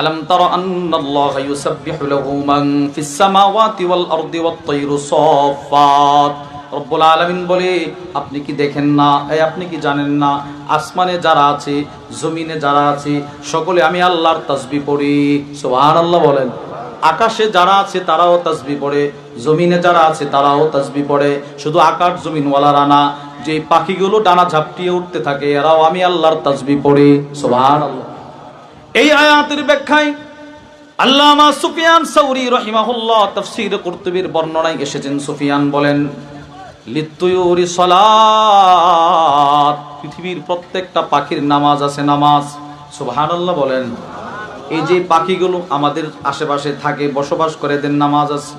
আলম তারা আন্নাল্লাহা ইউসাব্বিহু লাহু মান ফিস সামাওয়াতি রব্বুল আলামিন বলে, আপনি কি দেখেন না? আপনি কি জানেন না? আসমানে যারা আছে, জমিনে যারা আছে, সকলে আমি আল্লাহর তাসবিহ পড়ি। সোহান আল্লাহ বলেন। আকাশে যারা আছে, তারাও তাসবি পড়ে। জমিনে যারা আছে, তারাও তাসবি পড়ে। শুধু আকাশ জমিনওয়ালারা না যে পাখিগুলো ডানা ঝাপটিয়ে উঠতে থাকে, এরাও আমি আল্লাহর তাসবি পড়ি। সুবহানাল্লাহ। এই আয়াতের ব্যাখ্যায় আল্লামা সুফিয়ান সাউরি রহিমাহুল্লাহ তাফসীর কুরতুবির বর্ণনায় এসেছেন। সুফিয়ান বলেন, লিত্তুয়ুরি সলাত পৃথিবীর প্রত্যেকটা পাখির নামাজ আছে নামাজ। সুবহানাল্লাহ বলেন, এই যে পাখিগুলো আমাদের আশেপাশে থাকে, বসবাস করে, এদের নামাজ আছে।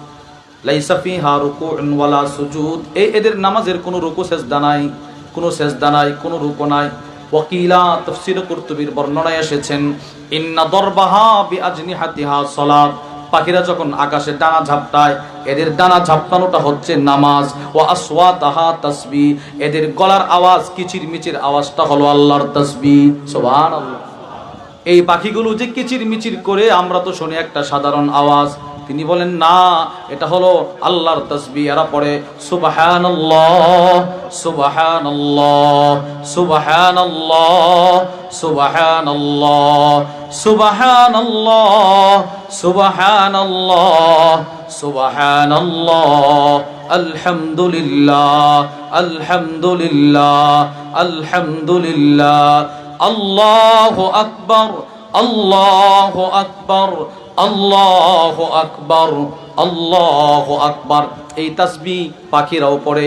লাইসা ফিহা রুকুউন ওয়ালা সুজুদ এই এদের নামাজের কোনো রুকু সেজদা নাই, কোনো সেজদা নাই, কোনো রুকু নাই। ওয়াকিলা তাফসীর কুরতুবির বর্ণনায় এসেছেন, ইন্না দরবাহা বিআজনিহাতিহা সালাত। পাখিরা যখন আকাশে ডানা ঝাপটায়, এদের ডানা ঝাপটানোটা হচ্ছে নামাজ। ও আসওয়াতাহা তাসবি। এদের গলার আওয়াজ কিচির মিচির আওয়াজটা হলো আল্লাহর তাসবি। সুবহানাল্লাহ। এই পাখিগুলো যে কিচির মিচির করে, আমরা তো শুনি একটা সাধারণ আওয়াজ। তিনি বলেন, না, এটা হলো আল্লাহর তসবি এরা পড়ে, সুবহানাল্লাহ সুবহানাল্লাহ সুবহানাল্লাহ সুবহানাল্লাহ সুবহানাল্লাহ সুবহানাল্লাহ সুবহানাল্লাহ, আলহামদুলিল্লাহ আলহামদুলিল্লাহ আলহামদুলিল্লাহ, আল্লাহ আকবর। আল্লাহ আকবর আল্লাহ আকবর আল্লাহ আকবর। এই তাসবি পাখিরাও পড়ে।